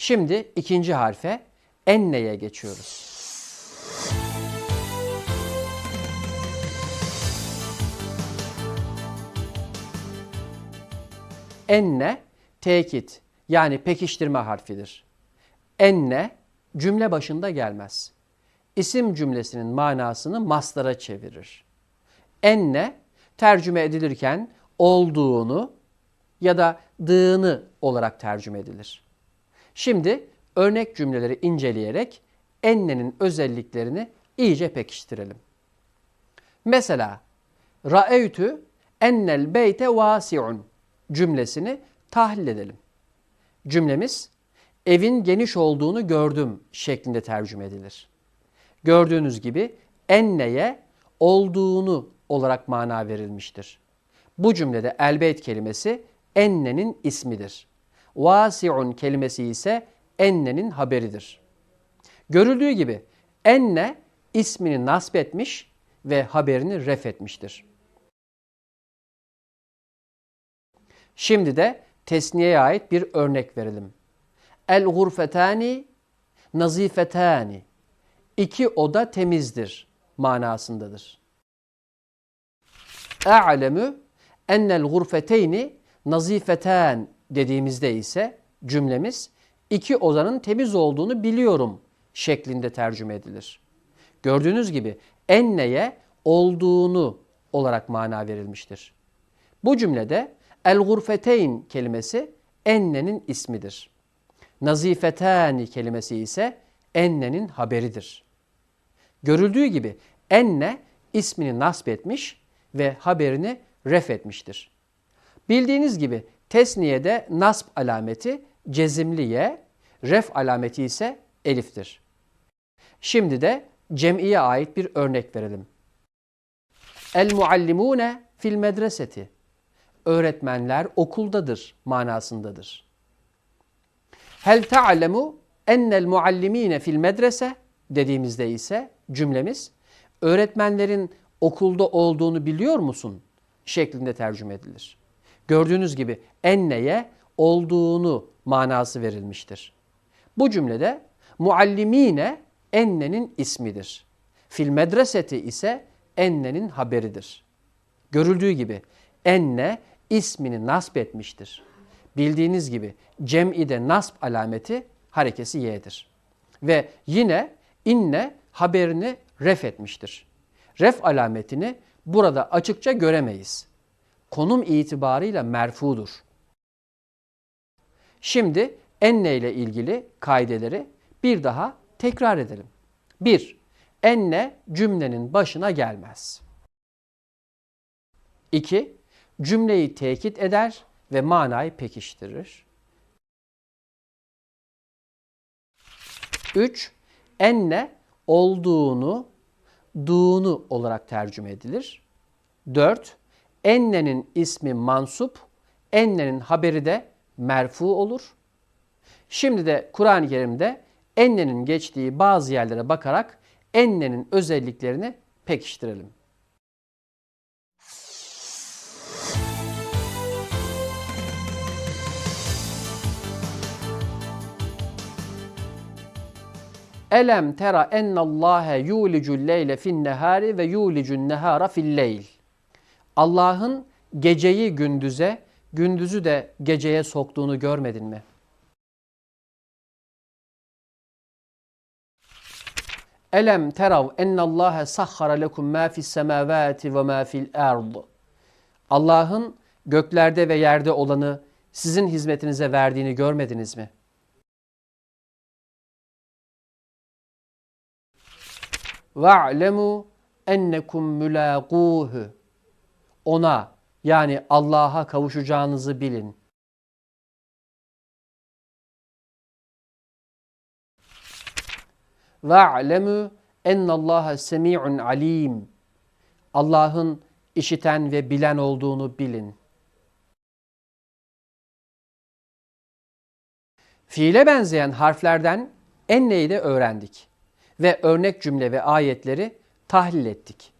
Şimdi ikinci harfe enne'ye geçiyoruz. Enne tekit yani pekiştirme harfidir. Enne cümle başında gelmez. İsim cümlesinin manasını maslara çevirir. Enne tercüme edilirken olduğunu ya da dığını olarak tercüme edilir. Şimdi örnek cümleleri inceleyerek ennenin özelliklerini iyice pekiştirelim. Mesela Ra'eytü ennel beyte vasi'un cümlesini tahlil edelim. Cümlemiz evin geniş olduğunu gördüm şeklinde tercüme edilir. Gördüğünüz gibi enneye olduğunu olarak mana verilmiştir. Bu cümlede elbeyt kelimesi ennenin ismidir. Vasi'un kelimesi ise ennenin haberidir. Görüldüğü gibi enne ismini nasp etmiş ve haberini ref etmiştir. Şimdi de tesniyeye ait bir örnek verelim. El gurfetani nazifetani. İki oda temizdir manasındadır. A'lemü ennel gurfeteyni nazifeten dediğimizde ise cümlemiz iki odanın temiz olduğunu biliyorum şeklinde tercüme edilir. Gördüğünüz gibi enneye olduğunu olarak mana verilmiştir. Bu cümlede el gurfeteyn kelimesi ennenin ismidir. Nazifetani kelimesi ise ennenin haberidir. Görüldüğü gibi enne ismini nasp etmiş ve haberini ref etmiştir. Bildiğiniz gibi tesniyede nasp alameti cezimliye, ref alameti ise eliftir. Şimdi de cem'iye ait bir örnek verelim. El muallimune fil medreseti. Öğretmenler okuldadır manasındadır. Hel ta'lemu ennel muallimine fil medrese dediğimizde ise cümlemiz öğretmenlerin okulda olduğunu biliyor musun şeklinde tercüme edilir. Gördüğünüz gibi enneye olduğunu manası verilmiştir. Bu cümlede muallimine ennenin ismidir. Fil medreseti ise ennenin haberidir. Görüldüğü gibi enne ismini nasp etmiştir. Bildiğiniz gibi cem'ide nasp alameti harekesi y'dir. Ve yine inne haberini ref etmiştir. Ref alametini burada açıkça göremeyiz. Konum itibarıyla merfudur. Şimdi enne ile ilgili kaideleri bir daha tekrar edelim. 1. Enne cümlenin başına gelmez. 2. Cümleyi tekit eder ve manayı pekiştirir. 3. Enne olduğunu,duğunu olarak tercüme edilir. 4. Ennenin ismi mansup, ennenin haberi de merfu olur. Şimdi de Kur'an-ı Kerim'de ennenin geçtiği bazı yerlere bakarak ennenin özelliklerini pekiştirelim. Elem tera ennallâhe yulicul leyle fin nehari ve yulicun nehara fil leyl. Allah'ın geceyi gündüze, gündüzü de geceye soktuğunu görmedin mi? Elem terav ennallâhe sahhara lekum mâ fis semâvâti ve mâ fil ard. Allah'ın göklerde ve yerde olanı sizin hizmetinize verdiğini görmediniz mi? Ve'lemû ennekum mülâgûhü. Ona yani Allah'a kavuşacağınızı bilin. Ve'lemû ennallâhe semî'un alîm. Allah'ın işiten ve bilen olduğunu bilin. Fiile benzeyen harflerden enneyi de öğrendik ve örnek cümle ve ayetleri tahlil ettik.